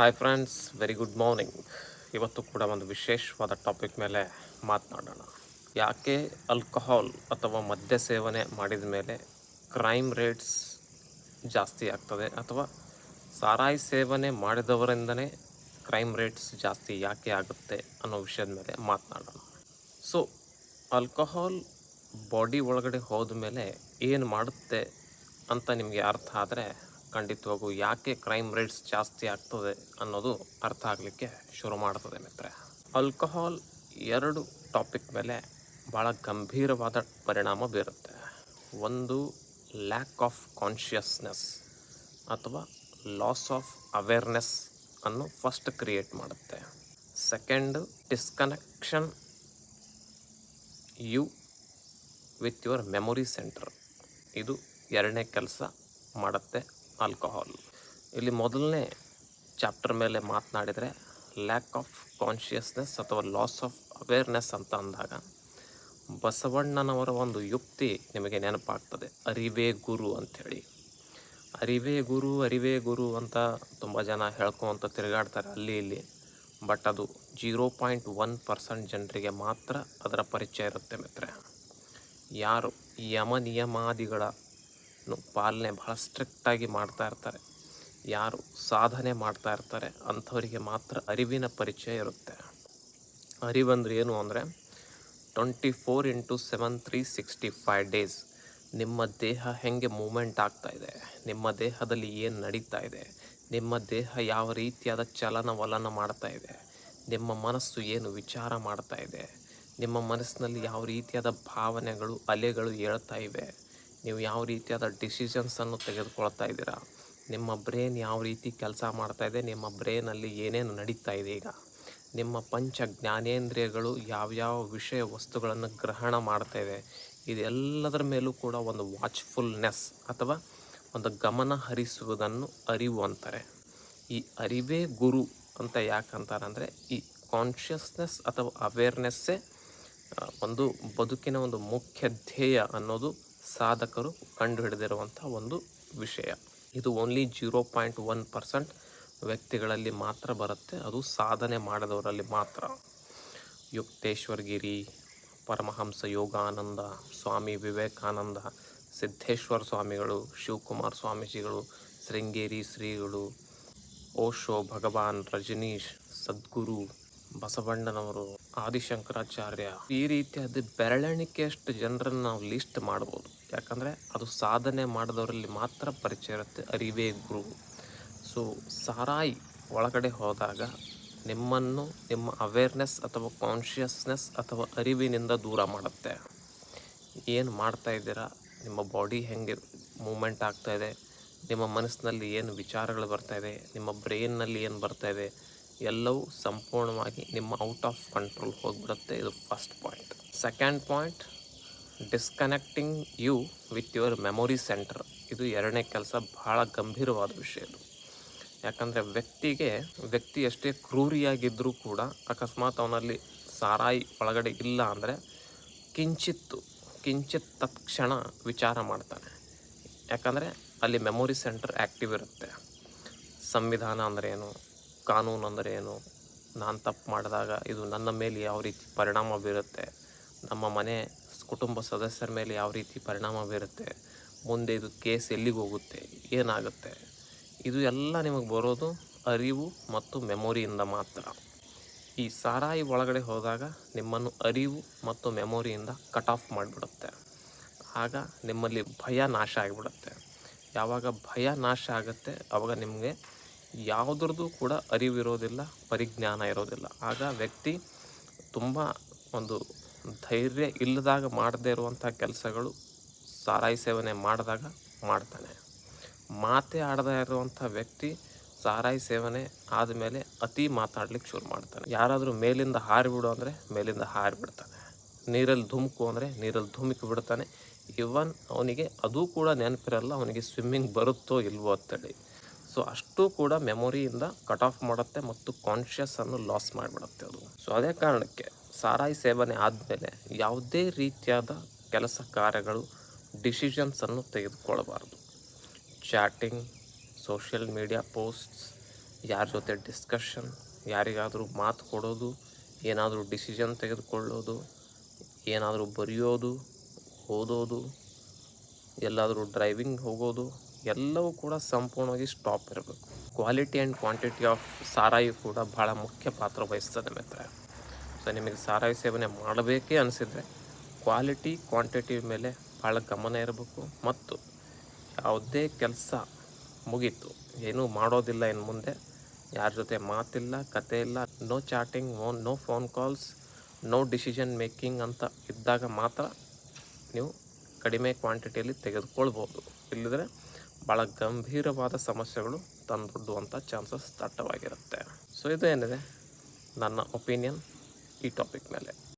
Hi friends very good morning ಇವತ್ತು ಕೂಡ ಒಂದು ವಿಶೇಷವಾದ ಟಾಪಿಕ್ ಮೇಲೆ ಮಾತನಾಡೋಣ. ಯಾಕೆ ಆಲ್ಕೋಹಾಲ್ ಅಥವಾ ಮದ್ಯ ಸೇವನೆ ಮಾಡಿದ ಮೇಲೆ ಕ್ರೈಮ್ ರೇಟ್ಸ್ ಜಾಸ್ತಿ ಆಗ್ತದೆ ಅಥವಾ ಸಾರಾಯಿ ಸೇವನೆ ಮಾಡಿದವರಿಂದನೇ ಕ್ರೈಮ್ ರೇಟ್ಸ್ ಜಾಸ್ತಿ ಯಾಕೆ ಆಗುತ್ತೆ ಅನ್ನೋ ವಿಷಯದ ಮೇಲೆ ಮಾತನಾಡೋಣ. ಸೊ ಆಲ್ಕೋಹಾಲ್ ಬಾಡಿ ಒಳಗಡೆ ಹೋದ ಮೇಲೆ ಏನು ಮಾಡುತ್ತೆ ಅಂತ ನಿಮಗೆ ಅರ್ಥ ಆದರೆ ಖಂಡಿತವಾಗೂ ಯಾಕೆ ಕ್ರೈಮ್ ರೇಟ್ಸ್ ಜಾಸ್ತಿ ಆಗ್ತದೆ ಅನ್ನೋದು ಅರ್ಥ ಆಗಲಿಕ್ಕೆ ಶುರು ಮಾಡ್ತದೆ ಮಿತ್ರೆ ಆಲ್ಕೋಹಾಲ್ ಎರಡು ಟಾಪಿಕ್ ಮೇಲೆ ಭಾಳ ಗಂಭೀರವಾದ ಪರಿಣಾಮ ಬೀರುತ್ತೆ. ಒಂದು ಲ್ಯಾಕ್ ಆಫ್ ಕಾನ್ಷಿಯಸ್ನೆಸ್ ಅಥವಾ ಲಾಸ್ ಆಫ್ ಅವೇರ್ನೆಸ್ ಅನ್ನು ಫಸ್ಟ್ ಕ್ರಿಯೇಟ್ ಮಾಡುತ್ತೆ. Second disconnection you with your memory centre ಇದು ಎರಡನೇ ಕೆಲಸ ಮಾಡುತ್ತೆ. ಆಲ್ಕಹಾಲ್. ಇಲ್ಲಿ ಮೊದಲನೇ ಚಾಪ್ಟರ್ ಮೇಲೆ ಮಾತನಾಡಿದರೆ ಲ್ಯಾಕ್ ಆಫ್ ಕಾನ್ಷಿಯಸ್ನೆಸ್ ಅಥವಾ ಲಾಸ್ ಆಫ್ ಅವೇರ್ನೆಸ್ ಅಂತ ಅಂದಾಗ, ಬಸವಣ್ಣನವರ ಒಂದು ಯುಕ್ತಿ ನಿಮಗೆ ನೆನಪಾಗ್ತದೆ. ಅರಿವೇ ಗುರು ಅಂಥೇಳಿ. ಅರಿವೇ ಗುರು ಅರಿವೇ ಗುರು ಅಂತ ತುಂಬ ಜನ ಹೇಳ್ಕೊಂತ ತಿರುಗಾಡ್ತಾರೆ ಅಲ್ಲಿ ಇಲ್ಲಿ. ಬಟ್ ಅದು ಜೀರೋ ಪಾಯಿಂಟ್ ಒನ್ ಪರ್ಸೆಂಟ್ ಜನರಿಗೆ ಮಾತ್ರ ಅದರ ಪರಿಚಯ ಇರುತ್ತೆ ಮಿತ್ರ ಯಾರು ಯಮ ನಿಯಮಾದಿಗಳನ್ನು ಪಾಲನೆ ಭಾಳ ಸ್ಟ್ರಿಕ್ಟಾಗಿ ಮಾಡ್ತಾ ಇರ್ತಾರೆ. ಯಾರು ಸಾಧನೆ ಮಾಡ್ತಾ ಇರ್ತಾರೆ ಅಂಥವರಿಗೆ ಮಾತ್ರ ಅರಿವಿನ ಪರಿಚಯ ಇರುತ್ತೆ. ಅರಿವಂದ್ರೆ ಏನು ಅಂದರೆ twenty four into seven three sixty five days ನಿಮ್ಮ ದೇಹ ಹೆಂಗೆ ಮೂಮೆಂಟ್ ಆಗ್ತಾ ಇದೆ, ನಿಮ್ಮ ದೇಹದಲ್ಲಿ ಏನು ನಡೀತಾ ಇದೆ, ನಿಮ್ಮ ದೇಹ ಯಾವ ರೀತಿಯಾದ ಚಲನವಲನ ಮಾಡ್ತಾ ಇದೆ, ನಿಮ್ಮ ಮನಸ್ಸು ಏನು ವಿಚಾರ ಮಾಡ್ತಾ ಇದೆ, ನಿಮ್ಮ ಮನಸ್ಸಿನಲ್ಲಿ ಯಾವ ರೀತಿಯಾದ ಭಾವನೆಗಳು, ಅಲೆಗಳು ಹೇಳ್ತಾ ಇವೆ ನೀವು ಯಾವ ರೀತಿಯಾದ ಡಿಸಿಷನ್ಸನ್ನು ತೆಗೆದುಕೊಳ್ತಾ ಇದ್ದೀರಾ? ನಿಮ್ಮ ಬ್ರೇನ್ ಯಾವ ರೀತಿ ಕೆಲಸ ಮಾಡ್ತಾ ಇದೆ? ನಿಮ್ಮ ಬ್ರೇನಲ್ಲಿ ಏನೇನು ನಡೀತಾ ಇದೆ ಈಗ? ನಿಮ್ಮ ಪಂಚ ಜ್ಞಾನೇಂದ್ರಿಯಗಳು ಯಾವ್ಯಾವ ವಿಷಯ ವಸ್ತುಗಳನ್ನು ಗ್ರಹಣ ಮಾಡ್ತಾ ಇದೆ? ಇದೆಲ್ಲದರ ಮೇಲೂ ಕೂಡ ಒಂದು ವಾಚ್ಫುಲ್ನೆಸ್ ಅಥವಾ ಒಂದು ಗಮನ ಹರಿಸುವುದನ್ನು ಅರಿವು ಅಂತಾರೆ. ಈ ಅರಿವೇ ಗುರು ಅಂತ ಯಾಕಂತಾರೆ ಅಂದರೆ ಈ ಕಾನ್ಷಿಯಸ್ನೆಸ್ ಅಥವಾ ಅವೇರ್ನೆಸ್ಸೇ ಒಂದು ಬದುಕಿನ ಒಂದು ಮುಖ್ಯ ಧ್ಯೇಯ ಅನ್ನೋದು ಸಾಧಕರು ಕಂಡುಹಿಡಿದಿರುವಂಥ ಒಂದು ವಿಷಯ. ಇದು only zero point one percent ವ್ಯಕ್ತಿಗಳಲ್ಲಿ ಮಾತ್ರ ಬರುತ್ತೆ. ಅದು ಸಾಧನೆ ಮಾಡಿದವರಲ್ಲಿ ಮಾತ್ರ. ಯುಕ್ತೇಶ್ವರಗಿರಿ, ಪರಮಹಂಸ ಯೋಗಾನಂದ, ಸ್ವಾಮಿ ವಿವೇಕಾನಂದ ಸಿದ್ದೇಶ್ವರ ಸ್ವಾಮಿಗಳು, ಶಿವಕುಮಾರ್ ಸ್ವಾಮೀಜಿಗಳು, ಶೃಂಗೇರಿ ಶ್ರೀಗಳು, ಓಶೋ ಭಗವಾನ್, ರಜನೀಶ್, ಸದ್ಗುರು, ಬಸವಣ್ಣನವರು, ಆದಿಶಂಕರಾಚಾರ್ಯ ಈ ರೀತಿಯಾದ ಬೆರಳೆಣಿಕೆಯಷ್ಟು ಜನರನ್ನು ನಾವು ಲಿಸ್ಟ್ ಮಾಡ್ಬೋದು. ಯಾಕಂದರೆ ಅದು ಸಾಧನೆ ಮಾಡಿದವರಲ್ಲಿ ಮಾತ್ರ ಪರಿಚಯ ಇರುತ್ತೆ ಅರಿವೇ ಗುರು. ಸೊ ಸಾರಾಯಿ ಒಳಗಡೆ ಹೋದಾಗ ನಿಮ್ಮನ್ನು ನಿಮ್ಮ ಅವೇರ್ನೆಸ್ ಅಥವಾ ಕಾನ್ಷಿಯಸ್ನೆಸ್ ಅಥವಾ ಅರಿವಿನಿಂದ ದೂರ ಮಾಡುತ್ತೆ. ಏನು ಮಾಡ್ತಾ ಇದ್ದೀರಾ? ನಿಮ್ಮ ಬಾಡಿ ಹೆಂಗೆ ಮೂಮೆಂಟ್ ಆಗ್ತಾ ಇದೆ? ನಿಮ್ಮ ಮನಸ್ಸಿನಲ್ಲಿ ಏನು ವಿಚಾರಗಳು ಬರ್ತಾ ಇದೆ? ನಿಮ್ಮ ಬ್ರೈನ್ನಲ್ಲಿ ಏನು ಬರ್ತಾ ಇದೆ? ಎಲ್ಲವೂ ಸಂಪೂರ್ಣವಾಗಿ ನಿಮ್ಮ ಔಟ್ ಆಫ್ ಕಂಟ್ರೋಲ್ ಹೋಗಿಬಿಡುತ್ತೆ. ಇದು first point second point disconnecting you with your memory centre ಇದು ಎರಡನೇ ಕೆಲಸ ಭಾಳ ಗಂಭೀರವಾದ ವಿಷಯ ಇದು. ಯಾಕಂದರೆ ವ್ಯಕ್ತಿಗೆ, ವ್ಯಕ್ತಿ ಎಷ್ಟೇ ಕ್ರೂರಿಯಾಗಿದ್ದರೂ ಕೂಡ ಅಕಸ್ಮಾತ್ ಅವನಲ್ಲಿ ಸಾರಾಯಿ ಒಳಗಡೆ ಇಲ್ಲ ಅಂದರೆ ಕಿಂಚಿತ್ತು, ಕಿಂಚಿತ್ ತತ್ಕ್ಷಣ ವಿಚಾರ ಮಾಡ್ತಾನೆ. ಯಾಕಂದರೆ ಅಲ್ಲಿ ಮೆಮೊರಿ ಸೆಂಟರ್ ಆ್ಯಕ್ಟಿವ್ ಇರುತ್ತೆ. ಸಂವಿಧಾನ ಅಂದರೆ ಏನು, ಕಾನೂನು ಅಂದರೆ ಏನು, ನಾನು ತಪ್ಪು ಮಾಡಿದಾಗ ಇದು ನನ್ನ ಮೇಲೆ ಯಾವ ರೀತಿ ಪರಿಣಾಮ ಬೀರುತ್ತೆ, ನಮ್ಮ ಮನೆ ಕುಟುಂಬ ಸದಸ್ಯರ ಮೇಲೆ ಯಾವ ರೀತಿ ಪರಿಣಾಮ ಬೀರುತ್ತೆ, ಮುಂದೆ ಇದು ಕೇಸ್ ಎಲ್ಲಿಗೆ ಹೋಗುತ್ತೆ, ಏನಾಗುತ್ತೆ, ಇದು ಎಲ್ಲ ನಿಮಗೆ ಬರೋದು ಅರಿವು ಮತ್ತು ಮೆಮೊರಿಯಿಂದ ಮಾತ್ರ. ಈ ಸಾರಾಯಿ ಒಳಗಡೆ ಹೋದಾಗ ನಿಮ್ಮನ್ನು ಅರಿವು ಮತ್ತು ಮೆಮೊರಿಯಿಂದ ಕಟ್ ಆಫ್ ಮಾಡಿಬಿಡುತ್ತೆ. ಆಗ ನಿಮ್ಮಲ್ಲಿ ಭಯ ನಾಶ ಆಗಿಬಿಡುತ್ತೆ. ಯಾವಾಗ ಭಯ ನಾಶ ಆಗುತ್ತೆ ಆವಾಗ ನಿಮಗೆ ಯಾವುದ್ರದ್ದು ಕೂಡ ಅರಿವಿರೋದಿಲ್ಲ, ಪರಿಜ್ಞಾನ ಇರೋದಿಲ್ಲ. ಆಗ ವ್ಯಕ್ತಿ ತುಂಬ ಒಂದು ಧೈರ್ಯ ಇಲ್ಲದಾಗ ಮಾಡದೇ ಇರುವಂಥ ಕೆಲಸಗಳು ಸಾರಾಯಿ ಸೇವನೆ ಮಾಡಿದಾಗ ಮಾಡ್ತಾನೆ. ಮಾತೇ ಆಡದೇ ಇರುವಂಥ ವ್ಯಕ್ತಿ ಸಾರಾಯಿ ಸೇವನೆ ಆದಮೇಲೆ ಅತಿ ಮಾತಾಡ್ಲಿಕ್ಕೆ ಶುರು ಮಾಡ್ತಾನೆ. ಯಾರಾದರೂ ಮೇಲಿಂದ ಹಾರಿಬಿಡು ಅಂದರೆ ಮೇಲಿಂದ ಹಾರಿಬಿಡ್ತಾನೆ ನೀರಲ್ಲಿ ಧುಮುಕು ಅಂದರೆ ನೀರಲ್ಲಿ ಧುಮುಕಿ ಬಿಡ್ತಾನೆ. ಇವನ್ ಅವನಿಗೆ ಅದು ಕೂಡ ನೆನಪಿರಲ್ಲ ಅವನಿಗೆ ಸ್ವಿಮ್ಮಿಂಗ್ ಬರುತ್ತೋ ಇಲ್ವೋ ಅಂತೇಳಿ. ಸೊ ಅಷ್ಟು ಕೂಡ ಮೆಮೊರಿಯಿಂದ ಕಟ್ ಆಫ್ ಮಾಡುತ್ತೆ ಮತ್ತು ಕಾನ್ಷಿಯಸ್ ಅನ್ನು ಲಾಸ್ ಮಾಡಿಬಿಡುತ್ತೆ ಅದು. ಸೊ ಅದೇ ಕಾರಣಕ್ಕೆ ಸಾರಾಯಿ ಸೇವನೆ ಆದಮೇಲೆ ಯಾವುದೇ ರೀತಿಯಾದ ಕೆಲಸ ಕಾರ್ಯಗಳು ಡಿಸಿಷನ್ಸನ್ನು ತೆಗೆದುಕೊಳ್ಳಬಾರ್ದು. ಚಾಟಿಂಗ್ ಸೋಷಿಯಲ್ ಮೀಡಿಯಾ ಪೋಸ್ಟ್ಸ್ ಯಾರ ಜೊತೆ ಡಿಸ್ಕಷನ್ ಯಾರಿಗಾದರೂ ಮಾತು ಕೊಡೋದು, ಏನಾದರೂ ಡಿಸಿಷನ್ ತೆಗೆದುಕೊಳ್ಳೋದು, ಏನಾದರೂ ಬರೆಯೋದು, ಓದೋದು, ಎಲ್ಲಾದರೂ ಡ್ರೈವಿಂಗ್ ಹೋಗೋದು, ಎಲ್ಲವೂ ಕೂಡ ಸಂಪೂರ್ಣವಾಗಿ ಸ್ಟಾಪ್ ಇರಬೇಕು. ಕ್ವಾಲಿಟಿ ಆ್ಯಂಡ್ ಕ್ವಾಂಟಿಟಿ ಆಫ್ ಸಾರಾಯಿ ಕೂಡ ಭಾಳ ಮುಖ್ಯ ಪಾತ್ರ ವಹಿಸ್ತದೆ ಮಿತ್ರ ನಿಮಗೆ ಸಾರಾಯಿ ಸೇವನೆ ಮಾಡಬೇಕೇ ಅನಿಸಿದರೆ ಕ್ವಾಲಿಟಿ, ಕ್ವಾಂಟಿಟಿ ಮೇಲೆ ಭಾಳ ಗಮನ ಇರಬೇಕು. ಮತ್ತು ಯಾವುದೇ ಕೆಲಸ ಮುಗೀತು, ಏನೂ ಮಾಡೋದಿಲ್ಲ ಇನ್ನು ಮುಂದೆ, ಯಾರ ಜೊತೆ ಮಾತಿಲ್ಲ, ಕತೆ ಇಲ್ಲ, no chatting, no no phone calls, no decision making ಅಂತ ಇದ್ದಾಗ ಮಾತ್ರ ನೀವು ಕಡಿಮೆ ಕ್ವಾಂಟಿಟಿಯಲ್ಲಿ ತೆಗೆದುಕೊಳ್ಬೋದು. ಇಲ್ಲದ್ರೆ ಭಾಳ ಗಂಭೀರವಾದ ಸಮಸ್ಯೆಗಳು ತಂದೊಡ್ಡುವಂಥ ಚಾನ್ಸಸ್ ದಟ್ಟವಾಗಿರುತ್ತೆ. ಸೊ ಇದು ಏನಿದೆ? ನನ್ನ ಒಪಿನಿಯನ್. ಈ ಟಾಪಿಕ್ ಮೇಲೆ